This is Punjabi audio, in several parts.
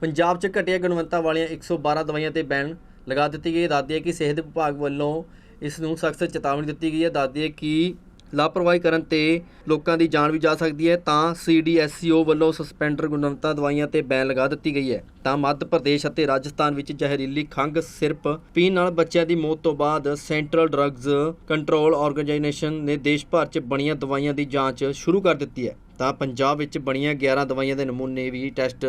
ਪੰਜਾਬ 'ਚ ਘਟੀਆ ਗੁਣਵੱਤਾ ਵਾਲੀਆਂ 112 ਦਵਾਈਆਂ ਤੇ ਬੈਨ ਲਗਾ ਦਿੱਤੀ ਗਈ ਹੈ। ਦੱਸਦੀ ਹੈ ਕਿ ਸਿਹਤ ਵਿਭਾਗ ਵੱਲੋਂ ਇਸ ਨੂੰ ਸਖਤ ਚੇਤਾਵਨੀ ਦਿੱਤੀ ਗਈ ਹੈ। ਦੱਸਦੀ ਹੈ ਕਿ ਲਾਪਰਵਾਹੀ ਕਰਨ ਤੇ ਲੋਕਾਂ ਦੀ ਜਾਨ ਵੀ ਜਾ ਸਕਦੀ ਹੈ, ਤਾਂ ਸੀਡੀਐਸਸੀਓ ਵੱਲੋਂ ਸਸਪੈਂਡਰ ਗੁਣਵੱਤਾ ਦਵਾਈਆਂ ਤੇ ਬੈਨ ਲਗਾ ਦਿੱਤੀ ਗਈ ਹੈ। ਤਾਂ ਮੱਧ ਪ੍ਰਦੇਸ਼ ਅਤੇ ਰਾਜਸਥਾਨ ਵਿੱਚ ਜ਼ਹਿਰੀਲੀ ਖੰਘ ਸਿਰਪ ਪੀਣ ਨਾਲ ਬੱਚਿਆਂ ਦੀ ਮੌਤ ਤੋਂ ਬਾਅਦ ਸੈਂਟਰਲ ਡਰੱਗਜ਼ ਕੰਟਰੋਲ ਆਰਗੇਨਾਈਜੇਸ਼ਨ ਨੇ ਦੇਸ਼ ਭਰ 'ਚ ਬਣੀਆਂ ਦਵਾਈਆਂ ਦੀ ਜਾਂਚ ਸ਼ੁਰੂ ਕਰ ਦਿੱਤੀ ਹੈ। ਤਾਂ ਪੰਜਾਬ ਵਿੱਚ ਬਣੀਆਂ 11 ਦਵਾਈਆਂ ਦੇ ਨਮੂਨੇ ਵੀ ਟੈਸਟ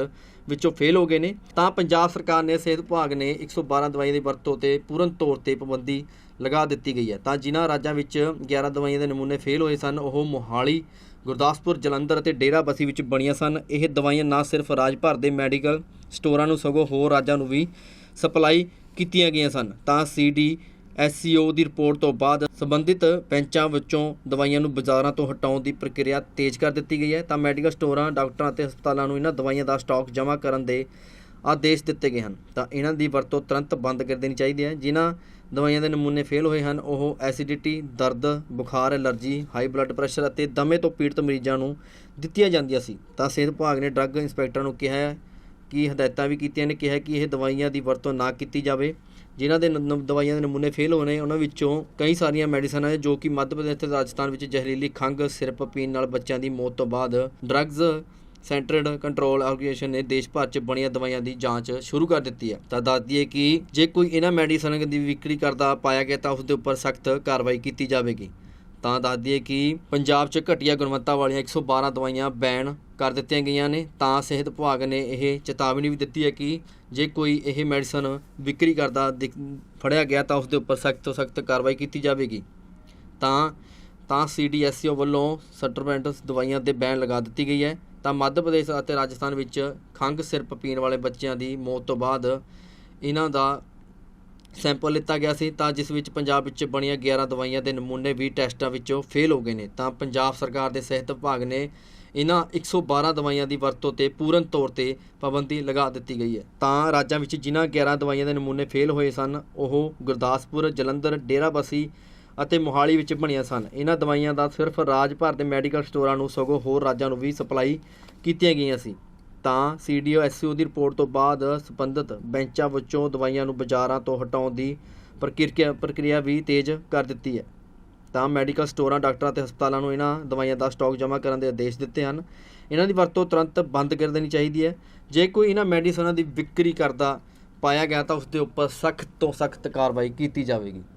ਵਿੱਚੋਂ ਫੇਲ ਹੋ ਗਏ ਨੇ। ਤਾਂ ਪੰਜਾਬ ਸਰਕਾਰ ਨੇ ਸਿਹਤ ਵਿਭਾਗ ਨੇ 112 ਦਵਾਈਆਂ ਦੀ ਵਰਤੋਂ ਤੇ ਪੂਰਨ ਤੌਰ ਤੇ ਪਾਬੰਦੀ ਲਗਾ ਦਿੱਤੀ ਗਈ ਹੈ। ਤਾਂ ਜਿਨ੍ਹਾਂ ਰਾਜਾਂ ਵਿੱਚ 11 ਦਵਾਈਆਂ ਦੇ ਨਮੂਨੇ ਫੇਲ ਹੋਏ ਸਨ, ਉਹ ਮੋਹਾਲੀ, ਗੁਰਦਾਸਪੁਰ, ਜਲੰਧਰ ਅਤੇ ਡੇਰਾਬੱਸੀ ਵਿੱਚ ਬਣੀਆਂ ਸਨ। ਇਹ ਦਵਾਈਆਂ ਨਾ ਸਿਰਫ ਰਾਜ ਭਰ ਦੇ ਮੈਡੀਕਲ ਸਟੋਰਾਂ ਨੂੰ, ਸਗੋਂ ਹੋਰ ਰਾਜਾਂ ਨੂੰ ਵੀ ਸਪਲਾਈ ਕੀਤੀਆਂ ਗਈਆਂ ਸਨ। ਤਾਂ ਸੀਡੀ, ਐਸਸੀਓ ਦੀ ਰਿਪੋਰਟ ਤੋਂ ਬਾਅਦ ਸੰਬੰਧਿਤ ਬੈਂਚਾਂ ਵਿੱਚੋਂ ਦਵਾਈਆਂ ਨੂੰ ਬਾਜ਼ਾਰਾਂ ਤੋਂ ਹਟਾਉਣ ਦੀ ਪ੍ਰਕਿਰਿਆ ਤੇਜ਼ ਕਰ ਦਿੱਤੀ ਗਈ ਹੈ। ਤਾਂ ਮੈਡੀਕਲ ਸਟੋਰਾਂ, ਡਾਕਟਰਾਂ ਅਤੇ ਹਸਪਤਾਲਾਂ ਨੂੰ ਇਹਨਾਂ ਦਵਾਈਆਂ ਦਾ ਸਟਾਕ ਜਮ੍ਹਾਂ ਕਰਨ ਦੇ ਆਦੇਸ਼ ਦਿੱਤੇ ਗਏ ਹਨ। ਤਾਂ ਇਹਨਾਂ ਦੀ ਵਰਤੋਂ ਤੁਰੰਤ ਬੰਦ ਕਰ ਦੇਣੀ ਚਾਹੀਦੀ ਹੈ। ਜਿਨ੍ਹਾਂ ਦਵਾਈਆਂ ਦੇ ਨਮੂਨੇ ਫੇਲ ਹੋਏ ਹਨ, ਉਹ ਐਸਿਡਿਟੀ ਦਰਦ, ਬੁਖਾਰ, ਐਲਰਜੀ ਹਾਈ ਬਲੱਡ ਪ੍ਰੈਸ਼ਰ ਅਤੇ ਦਮੇ ਤੋਂ ਪੀੜਤ ਮਰੀਜ਼ਾਂ ਨੂੰ ਦਿੱਤੀਆਂ ਜਾਂਦੀਆਂ ਸੀ। ਤਾਂ ਸਿਹਤ ਵਿਭਾਗ ਨੇ ਡਰੱਗ ਇੰਸਪੈਕਟਰਾਂ ਨੂੰ ਕਿਹਾ ਹੈ ਕਿ ਹਦਾਇਤਾਂ ਵੀ ਕੀਤੀਆਂ ਨੇ, ਕਿਹਾ ਕਿ ਇਹ ਦਵਾਈਆਂ ਦੀ ਵਰਤੋਂ ਨਾ ਕੀਤੀ ਜਾਵੇ। ਜਿਨ੍ਹਾਂ ਦੇ ਦਵਾਈਆਂ ਦੇ ਨਮੂਨੇ ਫੇਲ ਹੋਣੇ ਉਹਨਾਂ ਵਿੱਚੋਂ ਕਈ ਸਾਰੀਆਂ ਮੈਡੀਸਨਾਂ ਹੈ ਜੋ ਕਿ ਮੱਧ ਪ੍ਰਦੇਸ਼ ਤੇ ਰਾਜਸਥਾਨ ਵਿੱਚ ਜ਼ਹਿਰੀਲੀ ਖੰਘ, ਸਿਰਪ ਪੀਣ ਨਾਲ ਬੱਚਿਆਂ ਦੀ ਮੌਤ ਤੋਂ ਬਾਅਦ ਡਰੱਗਜ਼ ਸੈਂਟਰਡ ਕੰਟਰੋਲ ਆਰਗੇਨਾਈਜੇਸ਼ਨ ਨੇ ਦੇਸ਼ ਭਰ 'ਚ ਬਣੀਆਂ ਦਵਾਈਆਂ ਦੀ ਜਾਂਚ ਸ਼ੁਰੂ ਕਰ ਦਿੱਤੀ ਹੈ। ਤਾਂ ਦੱਸਦੀ ਹੈ ਕਿ ਜੇ ਕੋਈ ਇਹਨਾਂ ਮੈਡੀਸਨ ਦੀ ਵਿਕਰੀ ਕਰਦਾ ਪਾਇਆ ਗਿਆ ਤਾਂ ਉਸ ਦੇ ਉੱਪਰ ਸਖਤ ਕਾਰਵਾਈ ਕੀਤੀ ਜਾਵੇਗੀ। ਤਾਂ ਦੱਸਦੀ ਹੈ ਕਿ ਪੰਜਾਬ 'ਚ ਘਟੀਆ ਗੁਣਵੱਤਾ ਵਾਲੀਆਂ 112 ਦਵਾਈਆਂ ਬੈਨ ਕਰ ਦਿੱਤੀਆਂ ਗਈਆਂ ਨੇ। ਤਾਂ ਸਿਹਤ ਵਿਭਾਗ ਨੇ ਇਹ ਚੇਤਾਵਨੀ ਵੀ ਦਿੱਤੀ ਹੈ ਕਿ ਜੇ ਕੋਈ ਇਹ ਮੈਡੀਸਨ ਵਿਕਰੀ ਕਰਦਾ ਦਿਖ- ਫੜਿਆ ਗਿਆ ਤਾਂ ਉਸ ਦੇ ਉੱਪਰ ਸਖਤ ਤੋਂ ਸਖਤ ਕਾਰਵਾਈ ਕੀਤੀ ਜਾਵੇਗੀ। ਤਾਂ ਤਾਂ ਸੀਡੀਐਸਸੀਓ ਵੱਲੋਂ ਸਟਰਮੈਂਟ ਦਵਾਈਆਂ ਤੇ ਬੈਨ ਲਗਾ ਦਿੱਤੀ ਗਈ ਹੈ। ਤਾਂ ਮੱਧ ਪ੍ਰਦੇਸ਼ ਅਤੇ ਰਾਜਸਥਾਨ ਵਿੱਚ ਖੰਘ ਸਿਰਪ ਪੀਣ ਵਾਲੇ ਬੱਚਿਆਂ ਦੀ ਮੌਤ ਤੋਂ ਬਾਅਦ ਇਹਨਾਂ ਦਾ ਸੈਂਪਲ ਲਿੱਤਾ ਗਿਆ ਸੀ, ਤਾਂ ਜਿਸ ਵਿੱਚ ਪੰਜਾਬ ਵਿੱਚ ਬਣੀਆਂ 11 ਦਵਾਈਆਂ ਦੇ ਨਮੂਨੇ ਵੀ ਟੈਸਟਾਂ ਵਿੱਚੋਂ ਫੇਲ ਹੋ ਗਏ ਨੇ। ਤਾਂ ਪੰਜਾਬ ਸਰਕਾਰ ਦੇ ਸਿਹਤ ਵਿਭਾਗ ਨੇ ਇਹਨਾਂ 112 ਦਵਾਈਆਂ ਦੀ ਵਰਤੋਂ ਤੇ ਪੂਰਨ ਤੌਰ ਤੇ ਪਾਬੰਦੀ ਲਗਾ ਦਿੱਤੀ ਗਈ ਹੈ। ਤਾਂ ਰਾਜਾਂ ਵਿੱਚ ਜਿਨ੍ਹਾਂ 11 ਦਵਾਈਆਂ ਦੇ ਨਮੂਨੇ ਫੇਲ ਹੋਏ ਸਨ, ਉਹ ਗੁਰਦਾਸਪੁਰ, ਜਲੰਧਰ, ਡੇਰਾਬੱਸੀ ਅਤੇ ਮੋਹਾਲੀ ਵਿੱਚ ਬਣੀਆਂ ਸਨ। ਇਹਨਾਂ ਦਵਾਈਆਂ ਦਾ ਸਿਰਫ ਰਾਜ ਭਰ ਦੇ ਮੈਡੀਕਲ ਸਟੋਰਾਂ ਨੂੰ ਸਗੋਂ ਹੋਰ ਰਾਜਾਂ ਨੂੰ ਵੀ ਸਪਲਾਈ ਕੀਤੀਆਂ ਗਈਆਂ ਸੀ। ਤਾਂ ਸੀਡੀਓ ਐਸਸੀਓ ਦੀ ਰਿਪੋਰਟ ਤੋਂ ਬਾਅਦ ਸੰਬੰਧਿਤ ਬੈਂਚਾਂ ਵਿੱਚੋਂ ਦਵਾਈਆਂ ਨੂੰ ਬਾਜ਼ਾਰਾਂ ਤੋਂ ਹਟਾਉਣ ਦੀ ਪ੍ਰਕਿਰਿਆ ਪ੍ਰਕਿਰਿਆ ਵੀ ਤੇਜ਼ ਕਰ ਦਿੱਤੀ ਹੈ। ਤਾਂ ਮੈਡੀਕਲ ਸਟੋਰਾਂ, ਡਾਕਟਰਾਂ ਅਤੇ ਹਸਪਤਾਲਾਂ ਨੂੰ ਇਹਨਾਂ ਦਵਾਈਆਂ ਦਾ ਸਟਾਕ ਜਮ੍ਹਾਂ ਕਰਨ ਦੇ ਆਦੇਸ਼ ਦਿੱਤੇ ਹਨ। ਇਹਨਾਂ ਦੀ ਵਰਤੋਂ ਤੁਰੰਤ ਬੰਦ ਕਰ ਦੇਣੀ ਚਾਹੀਦੀ ਹੈ। ਜੇ ਕੋਈ ਇਹਨਾਂ ਮੈਡੀਸਨਾਂ ਦੀ ਵਿਕਰੀ ਕਰਦਾ ਪਾਇਆ ਗਿਆ ਤਾਂ ਉਸ ਦੇ ਉੱਪਰ ਸਖਤ ਤੋਂ ਸਖਤ ਕਾਰਵਾਈ ਕੀਤੀ ਜਾਵੇਗੀ।